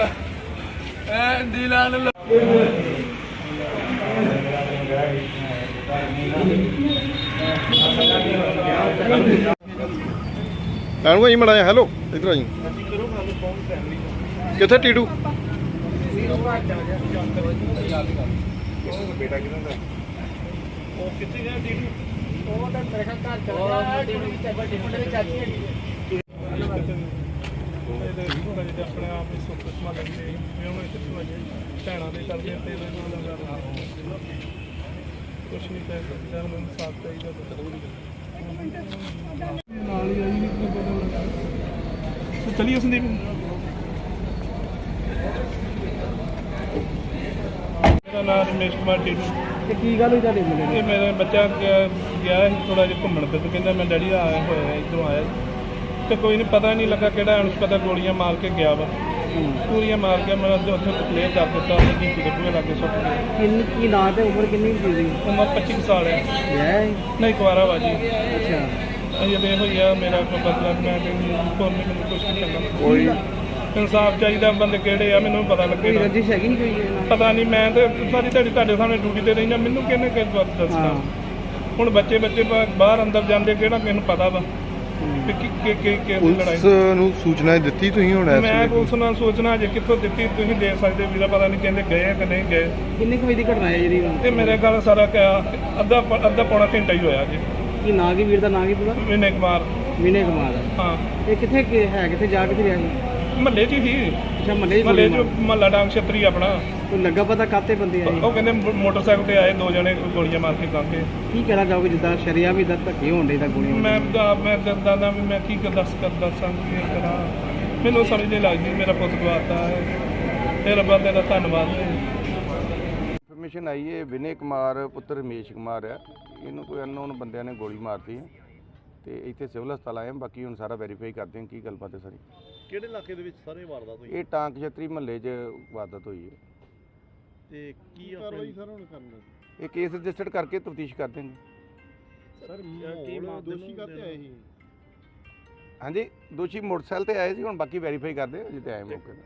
ਫੜ ਕੇ ਮੇਰਾ ਕੋਈ ਨਹੀਂ ਰਹਿ ਪੂਰਾ ਹੋਰ ਡੰਡ ਲਾ ਕੇ ਸੁੱਟੀ ਇੰਨਾ ਭੈਣ ਗਿਆ ਮੇਰੇ ਉਹ ਫੜੋ ਯਾਰ ਸਟੇਸ਼ਨ ਤੇ ਰੱਖੋ ਰੈਂਡ ਕਾਣੂ ਆਈ ਮੜਾ ਹੈਲੋ ਇਧਰ ਆਈ ਕਿੱਥੇ ਟੀਟੂ ਉਹ ਕਿੱਥੇ ਗਿਆ ਟੀਟੂ ਆਪਣੇ ਆਪ ਨੂੰ ਸੁੱਖ ਸਮਾ ਲੈਂਦੇ ਮੈਂ ਉਹਨਾਂ ਇੱਥੇ ਸੁਣਾਈਏ ਭੈਣਾਂ ਦੇ ਕਰਦੇ ਤੇ ਇਹਨਾਂ ਦਾ ਕੁਛ ਨਹੀਂ ਕਹਿ ਸਕਦਾ ਮੈਨੂੰ ਸਾਥ ਚਾਹੀਦਾ ਤਾਂ ਜ਼ਰੂਰ ਨਾਲ ਹੀ ਆਈ ਨਹੀਂ ਪਤਾ ਚਲਿਏ ਸੰਦੀਪ। ਮੇਰਾ ਨਾਮ ਰਮੇਸ਼ ਕੁਮਾਰ ਤੇ ਕੀ ਗੱਲ ਹੋਈ ਤੁਹਾਡੇ ਮੁੰਡੇ ਇਹ ਮੇਰਾ ਬੱਚਾ ਗਿਆ ਸੀ ਥੋੜਾ ਜਿਹਾ ਘੁੰਮਣ ਤੇ ਕਹਿੰਦਾ ਮੈਂ ਡੈਡੀ ਦਾ ਆਇਆ ਹੋਇਆ ਇਧਰੋਂ ਆਇਆ। ਤੇ ਕੋਈ ਨਹੀਂ ਪਤਾ ਨਹੀਂ ਲੱਗਾ ਕਿਹੜਾ ਅਣਪਤਾ ਗੋਲੀਆਂ ਮਾਰ ਕੇ ਗਿਆ ਵਾ। ਪੂਰੀਆਂ ਮਾਰ ਕੇ ਮੈਂ ਉੱਥੇ ਕਲੀਅਰ ਕਰ ਦਿੱਤਾ ਉਹਨੇ ਕੀ ਦੇ ਪੂਰੇ ਲਾਗੇ ਸੁੱਟ ਗਿਆ ਕਿੰਨੀ ਕੀ ਨਾਂ ਤੇ ਉਮਰ ਕਿੰਨੀ ਸੀ? ਦੀ ਉਮਰ 25 ਕੁ ਸਾਲ ਹੈ। ਨਹੀਂ ਕੁਆਰਾ ਵਾ ਜੀ। ਅੱਛਾ। ਅਜੇ ਵੇ ਹੋਈਆ ਮੇਰਾ ਕੋਈ ਬਦਲਾ ਮੈਂ ਤੇ ਕੋਈ ਮੈਨੂੰ ਕੁਝ ਨਹੀਂ ਕਰਨਾ ਕੋਈ ਇਨਸਾਫ ਚਾਹੀਦਾ ਬੰਦੇ ਕਿਹੜੇ ਆ ਮੈਨੂੰ ਪਤਾ ਲੱਗੇਗਾ ਰੰਜਿਸ਼ ਹੈਗੀ ਨਹੀਂ ਕੋਈ? ਪਤਾ ਨਹੀਂ ਮੈਂ ਤੇ ਸਾਰੀ ਤੁਹਾਡੀ ਤੁਹਾਡੇ ਸਾਹਮਣੇ ਡਿਊਟੀ ਤੇ ਰਹਿਣਾ ਮੈਨੂੰ ਕਿਹਨੇ ਕਿਸ ਦੱਸਣਾ? ਹੁਣ ਬੱਚੇ ਬੱਚੇ ਬਾ- ਬਾਹਰ ਅੰਦਰ ਜਾਂਦੇ ਕਿਹੜਾ ਮੈਨੂੰ ਪਤਾ ਵਾ? ਕਿ ਕਿ ਕਿ ਕਿ ਕਿ ਲੜਾਈ? ਪੁਲਿਸ ਨੂੰ ਸੂਚਨਾ ਦਿੱਤੀ ਤੁਸੀਂ ਹੁਣ ਇਸ ਮੈਂ ਵੇਲੇ? ਪੁਲਿਸ ਨਾਲ ਸੋਚਣਾ ਜੇ ਕਿੱਥੋਂ ਦਿੱਤੀ ਤੁਸੀਂ ਦੇ ਸਕਦੇ ਵੀਰਾ ਪਤਾ ਨਹੀਂ ਕਹਿੰਦੇ ਗਏ ਆ ਕਿ ਨਹੀਂ ਗਏ। ਕਿੰਨੇ ਕੁ ਵਜੇ ਦੀ ਘਟਨਾ ਹੈ ਜਿਹੜੀ? ਤੇ ਮੇਰੇ ਗੱਲ ਸਾਰਾ ਕਿਆ ਅੱਧਾ ਪ- ਅੱਧਾ ਪੌਣਾ ਘੰਟਾ ਹੀ ਹੋਇਆ ਜੀ। ਕੀ ਨਾਂ ਕੀ ਵੀਰ ਦਾ ਨਾਂ ਕੀ ਪੂਰਾ? ਵਿਨੇ ਕੁਮਾਰ। ਵਿਨੇ ਕੁਮਾਰ। ਹਾਂ। ਇਹ ਕਿੱਥੇ ਕਿ- ਹੈ ਕਿੱਥੇ ਜਾ ਕਿੱਥੇ ਰਿਹਾ ਸੀ? ਮਹੱਲੇ 'ਚ ਹੀ ਅੱਛਾ ਮੱਲੇ ਮਹੱਲੇ 'ਚ ਮਹੱਲਾ। ਡਾਂਗ ਛਤਰੀ ਆਪਣਾ। ਕੋਈ ਲੱਗਾ ਪਤਾ ਕਾਤੇ ਬੰਦੇ ਆਏ? ਉਹ ਕਹਿੰਦੇ ਮੋ- ਮੋਟਰਸਾਈਕਲ ਤੇ ਆਏ ਦੋ ਜਣੇ ਗੋਲੀਆਂ ਮਾਰ ਕੇ ਕਾਂਗੇ ਕੀ। ਕਹਿਣਾ ਚਾਹੋਗੇ ਜਿੱਦਾਂ ਸ਼ਰੀਆ ਵੀ ਦਾ ਧੱਕੇ ਹੋਣ ਦੇ ਦਾ ਗੋਲੀਆਂ ਮੈਂ ਤਾਂ ਮੈਂ ਦਰਦਾਂ ਦਾ ਵੀ ਮੈਂ ਕੀ ਕਰ ਦੱਸ ਕਰ ਦੱਸਾਂ ਕੀ ਕਰਾਂ। ਮੈਨੂੰ ਸਮਝ ਨਹੀਂ ਲੱਗਦੀ ਮੇਰਾ ਪੁੱਤ ਗਵਾਤਾ ਹੈ। ਇਹ ਰੱਬਾ ਤੇਰਾ ਧੰਨਵਾਦ ਇਨਫੋਰਮੇਸ਼ਨ ਆਈ ਹੈ ਵਿਨੇ ਕੁਮਾਰ ਪੁੱਤਰ ਰਮੇਸ਼ ਕੁਮਾਰ ਹੈ ਇਹਨੂੰ ਕੋਈ ਅਨਨੋਨ ਬੰਦਿਆਂ ਨੇ ਗੋਲੀ ਮਾਰਤੀ ਹੈ। ਤੇ ਇੱਥੇ ਸਿਵਲ ਹਸਪਤਾਲ ਆਏ ਹਾਂ ਬਾਕੀ ਹੁਣ ਸਾਰਾ ਵੈਰੀਫਾਈ ਕਰਦੇ ਹਾਂ ਕੀ ਗੱਲਬਾਤ ਹੈ ਸਾਰੀ। ਕਿਹੜੇ ਇਲਾਕੇ ਦੇ ਵਿੱਚ ਸਾਰੇ ਵਾਰਦਾਤ ਹੋਈ? ਇਹ ਟਾਂਕ ਛਤਰੀ ਮਹੱਲੇ 'ਚ ਵਾਰਦਾਤ ਹੋਈ ਹੈ। ਤੇ ਕੀ ਕਾਰਵਾਈ ਸਰ ਹੁਣ ਕਰਨਾ? ਇਹ ਕੇਸ ਰਜਿਸਟਰਡ ਕਰਕੇ ਤਫਤੀਸ਼ ਕਰਦੇ ਹਾਂ ਸਰ ਕੀ ਦੋਸ਼ੀ ਕਾਤੇ ਆਏ ਸੀ? ਹਾਂਜੀ ਦੋਸ਼ੀ ਮੋਟਰਸਾਈਕਲ ਤੇ ਆਏ ਸੀ ਹੁਣ ਬਾਕੀ ਵੈਰੀਫਾਈ ਕਰਦੇ ਹਾਂ ਜਿੱਤੇ ਆਏ ਮੌਕੇ ਤੇ।